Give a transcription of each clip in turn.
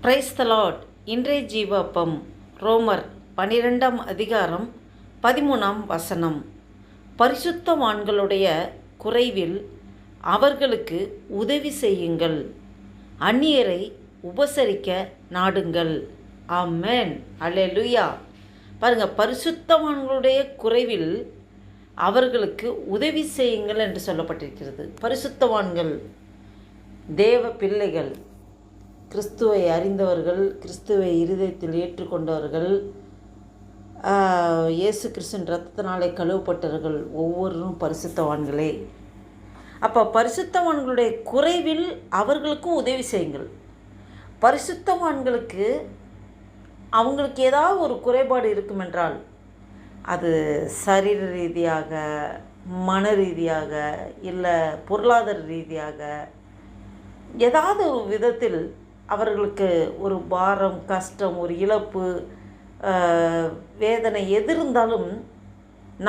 Price இன்றைய ஜீவப்பம் ரோமர் பனிரெண்டாம் அதிகாரம் பதிமூணாம் வசனம். பரிசுத்தவான்களுடைய குறைவில் அவர்களுக்கு உதவி செய்யுங்கள். அந்நியரை உபசரிக்க நாடுங்கள். ஆமென். லுயா பாருங்கள் பரிசுத்தவான்களுடைய குறைவில் அவர்களுக்கு உதவி செய்யுங்கள் என்று சொல்லப்பட்டிருக்கிறது. பரிசுத்தவான்கள் தேவ பிள்ளைகள் கிறிஸ்துவை அறிந்தவர்கள் கிறிஸ்துவை இருதயத்தில் ஏற்றுக்கொண்டவர்கள் இயேசு கிறிஸ்துவின் ரத்தத்தினாலே கழுவப்பட்டவர்கள் ஒவ்வொருவரும் பரிசுத்தவான்களே. அப்போ பரிசுத்தவான்களுடைய குறைவில் அவர்களுக்கும் உதவி செய்யுங்கள். பரிசுத்தவான்களுக்கு அவங்களுக்கு ஏதாவது ஒரு குறைபாடு இருக்குமென்றால் அது சரீர ரீதியாக மன ரீதியாக இல்லை பொருளாதார ரீதியாக ஏதாவது ஒரு விதத்தில் அவர்களுக்கு ஒரு பாரம் கஷ்டம் ஒரு இழப்பு வேதனை எது இருந்தாலும்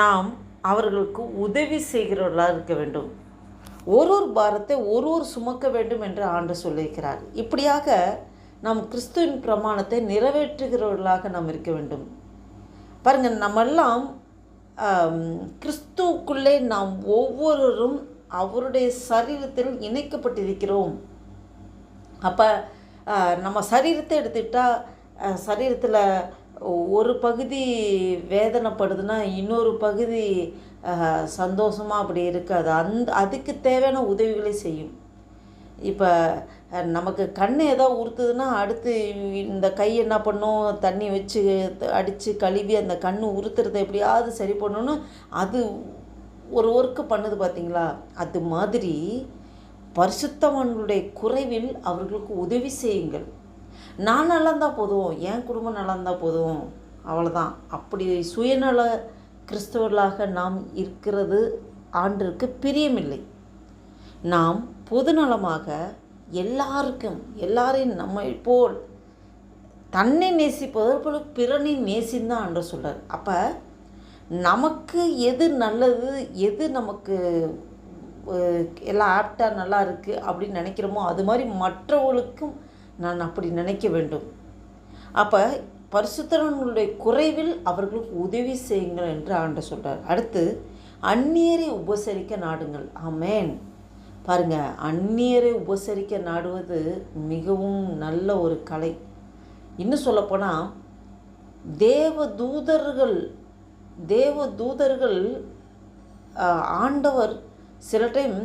நாம் அவர்களுக்கு உதவி செய்கிறவர்களாக இருக்க வேண்டும். ஒரு ஒரு பாரத்தை ஒரு ஒரு சுமக்க வேண்டும் என்று ஆண்டு சொல்லியிருக்கிறார். இப்படியாக நாம் கிறிஸ்துவின் பிரமாணத்தை நிறைவேற்றுகிறவர்களாக நாம் இருக்க வேண்டும். பாருங்கள் நம்மெல்லாம் கிறிஸ்துவுக்குள்ளே நாம் ஒவ்வொருவரும் அவருடைய சரீரத்தில் இணைக்கப்பட்டிருக்கிறோம். அப்போ நம்ம சரீரத்தை எடுத்துக்கிட்டால் சரீரத்தில் ஒரு பகுதி வேதனைப்படுதுன்னா இன்னொரு பகுதி சந்தோஷமாக அப்படி இருக்காது. அந்த அதுக்கு தேவையான உதவிகளை செய்யும். இப்போ நமக்கு கண் ஏதோ உறுத்துதுன்னா அடுத்து இந்த கை என்ன பண்ணும்? தண்ணி வச்சு அடித்து கழுவி அந்த கண் உறுத்துறதை எப்படியாவது சரி பண்ணணும்னு அது ஒரு ஒர்க்கு பண்ணுது பார்த்தீங்களா அது மாதிரி பரிசுத்தவன்களுடைய குறைவில் அவர்களுக்கு உதவி செய்யுங்கள். நான் நல்லா இருந்தால் போதும் என் குடும்பம் நல்லா இருந்தால் போதும் அவ்வளோதான் அப்படி சுயநல கிறிஸ்தவர்களாக நாம் இருக்கிறது ஆண்டிற்கு பிரியமில்லை. நாம் பொதுநலமாக எல்லாருக்கும் எல்லாரையும் நம்மை போல் தன்னை நேசிப்பது போல பிறனை நேசிந்தான் என்று சொல்கிறார் அப்போ நமக்கு எது நல்லது எது நமக்கு எல்லாம் ஆப்டாக நல்லா இருக்குது அப்படின்னு நினைக்கிறோமோ அது மாதிரி மற்றவர்களுக்கும் நான் அப்படி நினைக்க வேண்டும். அப்போ பரிசுத்தரங்களுடைய குறைவில் அவர்களுக்கு உதவி செய்யுங்கள் என்று ஆண்ட சொல்கிறார் அடுத்து அந்நியரை உபசரிக்க நாடுங்கள். ஆமென். பாருங்க அந்நியரை உபசரிக்க நாடுவது மிகவும் நல்ல ஒரு கலை. இன்னும் சொல்லப்போனால் தேவ தூதர்கள் தேவ தூதர்கள் ஆண்டவர் சில டைம்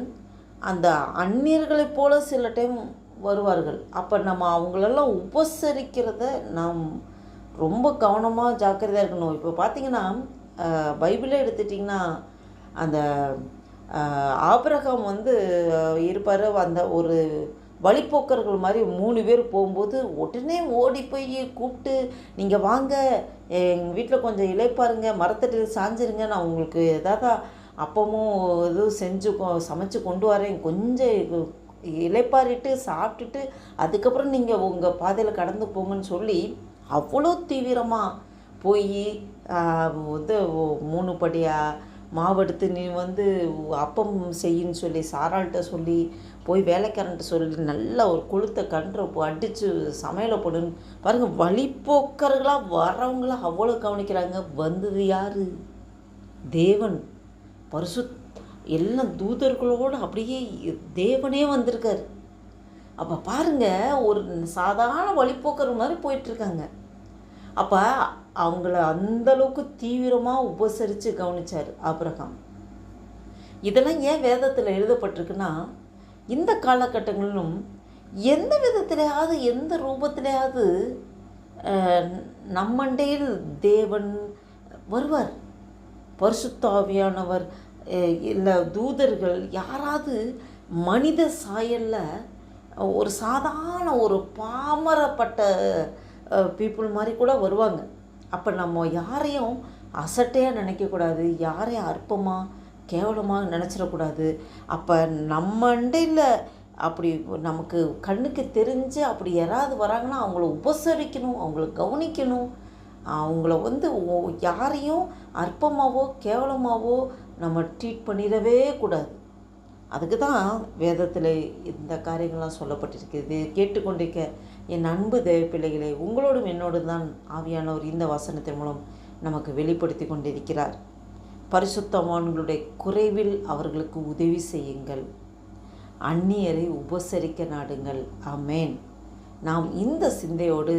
அந்த அந்நியர்களைப் போல சில டைம் வருவார்கள். அப்போ நம்ம அவங்களெல்லாம் உபசரிக்கிறத நாம் ரொம்ப கவனமாக ஜாக்கிரதையாக இருக்கணும். இப்போ பார்த்தீங்கன்னா பைபிளே எடுத்துட்டிங்கன்னா அந்த ஆபிரகம் வந்து இருப்பார். அந்த ஒரு வழிப்போக்கர்கள் மாதிரி மூணு பேர் போகும்போது உடனே ஓடி போய் கூப்பிட்டு நீங்கள் வாங்க எங்கள் வீட்டில் கொஞ்சம் இழைப்பாருங்க மரத்தட்டில் சாஞ்சிருங்க நான் உங்களுக்கு எதாவது அப்பமும் இதுவும் செஞ்சு கொ- சமைச்சு கொண்டு வரேன். கொஞ்சம் இலைப்பாரிட்டு சாப்பிட்டுட்டு அதுக்கப்புறம் நீங்கள் உங்கள் பாதையில் கடந்து போங்கன்னு சொல்லி அவ்வளோ தீவிரமாக போய் வந்து மூணு படியாக மாவெடுத்து நீ வந்து அப்பம் செய்யின்னு சொல்லி சாராள்கிட்ட சொல்லி போய் வேலைக்காரன்ட்டு சொல்லி நல்லா ஒரு கொளுத்த கன்று அடித்து சமையலை போடுன்னு பாருங்கள் வழிப்போக்கர்களாக வரவங்களாம் அவ்வளோ கவனிக்கிறாங்க. வந்தது யார்? தேவன். பரிசு எல்லாம் தூதர்களோடு அப்படியே தேவனே வந்திருக்கார். அப்போ பாருங்க ஒரு சாதாரண வழிப்போக்கர் மாதிரி போயிட்டுருக்காங்க. அப்போ அவங்கள அந்தளவுக்கு தீவிரமாக உபசரித்து கவனிச்சார் ஆபிரகாம். இதெல்லாம் ஏன் வேதத்தில் எழுதப்பட்டிருக்குன்னா இந்த காலகட்டங்களிலும் எந்த விதத்திலேயாவது எந்த ரூபத்திலேயாவது நம்மண்டையில் தேவன் வருவார். பரிசுத்தாவியானவர் இல்லை தூதர்கள் யாராவது மனித சாயலில் ஒரு சாதாரண ஒரு பாமரப்பட்ட பீப்புள் மாதிரி கூட வருவாங்க. அப்போ நம்ம யாரையும் அசட்டையாக நினைக்கக்கூடாது யாரையும் அற்பமாக கேவலமாக நினச்சிடக்கூடாது அப்போ நம்ம அண்டையில் அப்படி நமக்கு கண்ணுக்கு தெரிஞ்சு அப்படி யாராவது வராங்கன்னா அவங்கள உபசரிக்கணும் அவங்கள கவனிக்கணும். அவங்கள வந்து யாரையும் அற்பமாகவோ கேவலமாகவோ நம்ம ட்ரீட் பண்ணிடவே கூடாது. அதுக்கு தான் வேதத்தில் இந்த காரியங்கள்லாம் சொல்லப்பட்டிருக்கிறது. கேட்டுக்கொண்டிருக்க என் அன்பு தேவ பிள்ளைகளே உங்களோடும் என்னோடும் தான் ஆவியானவர் இந்த வசனத்தின் மூலம் நமக்கு வெளிப்படுத்தி கொண்டிருக்கிறார். பரிசுத்தவான்களுடைய குறைவில் அவர்களுக்கு உதவி செய்யுங்கள். அந்நியரை உபசரிக்க நாடுங்கள். ஆமேன். நாம் இந்த சிந்தையோடு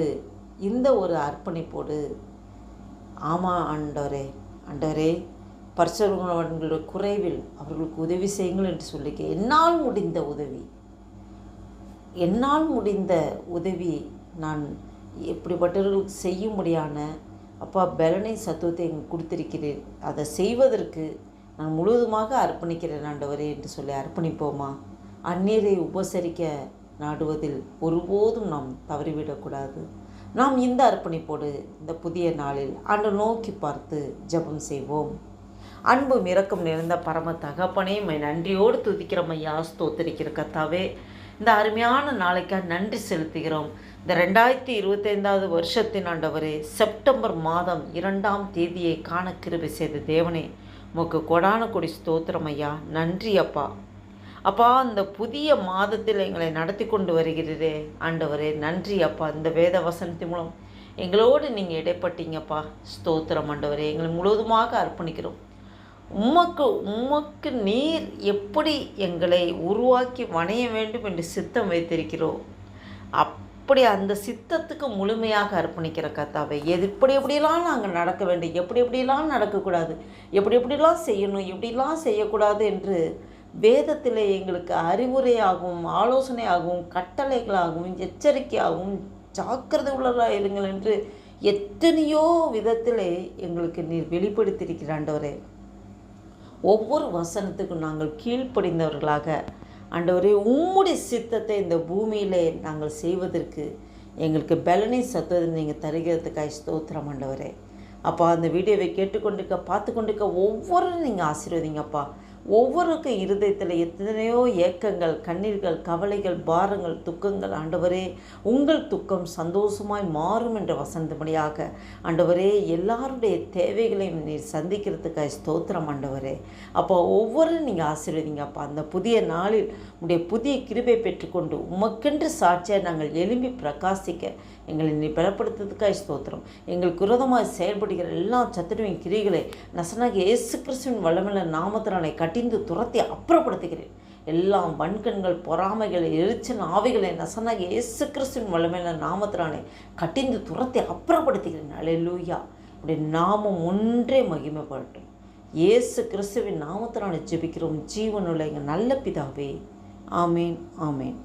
இந்த ஒரு அர்ப்பணிப்போடு ஆமாம் ஆண்டவரே ஆண்டவரே பரிசுத்தவான்களுடைய குறைவில் அவர்களுக்கு உதவி செய்யுங்கள் என்று சொல்லிக்க என்னால் முடிந்த உதவி. என்னால் முடிந்த உதவி நான் இப்படிப்பட்டவர்களுக்கு செய்யும்படியான அப்பா பலனை சத்துவத்தை எங்களுக்கு கொடுத்திருக்கிறேன் அதை செய்வதற்கு நான் முழுவதுமாக அர்ப்பணிக்கிறேன் ஆண்டவரே என்று சொல்லி அர்ப்பணிப்போமா? அந்நீரை உபசரிக்க நாடுவதில் ஒருபோதும் நாம் தவறிவிடக்கூடாது. நாம் இந்த அர்ப்பணிப்போடு இந்த புதிய நாளில் அன்று நோக்கி பார்த்து ஜெபம் செய்வோம். அன்பு மிரக்கம் நிறைந்த பரம தகப்பனே மை நன்றியோடு துதிக்கிறோம் ஐயா ஸ்தோத்திரிக்கிற கத்தாவே இந்த அருமையான நாளைக்காக நன்றி செலுத்துகிறோம். இந்த ரெண்டாயிரத்தி இருபத்தைந்தாவது வருஷத்தின் ஆண்டவரே செப்டம்பர் மாதம் இரண்டாம் தேதியை காண கிருபை செய்த தேவனே உமக்கு கொடான கொடி ஸ்தோத்திரம் ஐயா. நன்றி அப்பா. அப்பா இந்த புதிய மாதத்தில் எங்களை நடத்தி கொண்டு வருகிறதே ஆண்டவரே நன்றி அப்பா இந்த வேத வசனத்தின் மூலம். எங்களோடு நீங்கள் இடைப்பட்டீங்கப்பா. ஸ்தோத்திரம் ஆண்டவரே எங்களை முழுவதுமாக அர்ப்பணிக்கிறோம். உமக்கு உமக்கு நீர் எப்படி எங்களை உருவாக்கி வணைய வேண்டும் என்று சித்தம் வைத்திருக்கிறோம். அப்படி அந்த சித்தத்துக்கு முழுமையாக அர்ப்பணிக்கிற கத்தாவை எது இப்படி எப்படிலாம் நாங்கள் நடக்க வேண்டும் எப்படி எப்படிலாம் நடக்கக்கூடாது எப்படி எப்படிலாம் செய்யணும் எப்படிலாம் செய்யக்கூடாது என்று வேதத்தில் எங்களுக்கு அறிவுரையாகவும் ஆலோசனையாகவும் கட்டளைகளாகவும் எச்சரிக்கையாகவும் ஜாக்கிரதை உள்ளதாக இருங்கள் என்று எத்தனையோ விதத்திலே எங்களுக்கு நீர் வெளிப்படுத்தியிருக்கிறாண்டவரே ஒவ்வொரு வசனத்துக்கும் நாங்கள் கீழ்ப்படிந்தவர்களாக ஆண்டவரே உம்முடைய சித்தத்தை இந்த பூமியிலே நாங்கள் செய்வதற்கு எங்களுக்கு பலனை சத்துவதை நீங்கள் தருகிறதுக்காக ஸ்தோத்திரம் ஆண்டவரே. அப்பா அந்த வீடியோவை கேட்டுக்கொண்டிருக்க பார்த்து கொண்டிருக்க ஒவ்வொருவரும் நீங்கள் ஆசீர்வதிங்கப்பா. ஒவ்வொருக்கும் இருதயத்தில் எத்தனையோ ஏக்கங்கள் கண்ணீர்கள் கவலைகள் பாரங்கள் துக்கங்கள் ஆண்டவரே உங்கள் துக்கம் சந்தோஷமாய் மாறும் என்ற வசந்தபடியாக ஆண்டவரே எல்லாருடைய தேவைகளையும் நீ சந்திக்கிறதுக்காக ஸ்தோத்திரம் ஆண்டவரே. அப்போ ஒவ்வொரு நீங்கள் ஆசீர்வதிங்கப்பா அந்த புதிய நாளில் உடைய புதிய கிருபை பெற்றுக்கொண்டு உமக்கென்று சாட்சியாக நாங்கள் எழும்பி பிரகாசிக்க எங்களை நீ பலப்படுத்துறதுக்காக ஸ்தோத்திரம். எங்களுக்கு விரோதமாக செயல்படுகிற எல்லா சத்துருவின் கிரிகளை நசனாக இயேசு கிறிஸ்துவின் வல்லமில்ல நாமத்தினாலே கட்டிந்து துரத்தி அப்புறப்படுத்துகிறேன். எல்லாம் வன்கண்கள் பொறாமைகள் எரிச்சல் ஆவிகளை நசனாக இயேசு கிறிஸ்துவின் வல்லமில்ல நாமத்தினாலே கட்டிந்து துரத்தி அப்புறப்படுத்துகிறேன். அலையலூயா அப்படி நாமம் ஒன்றே மகிமைப்படட்டும். இயேசு கிறிஸ்துவின் நாமத்தினாலே ஜெபிக்கிறோம். ஜீவனுள்ள எங்கள் நல்ல பிதாவே. ஆமேன் ஆமேன்.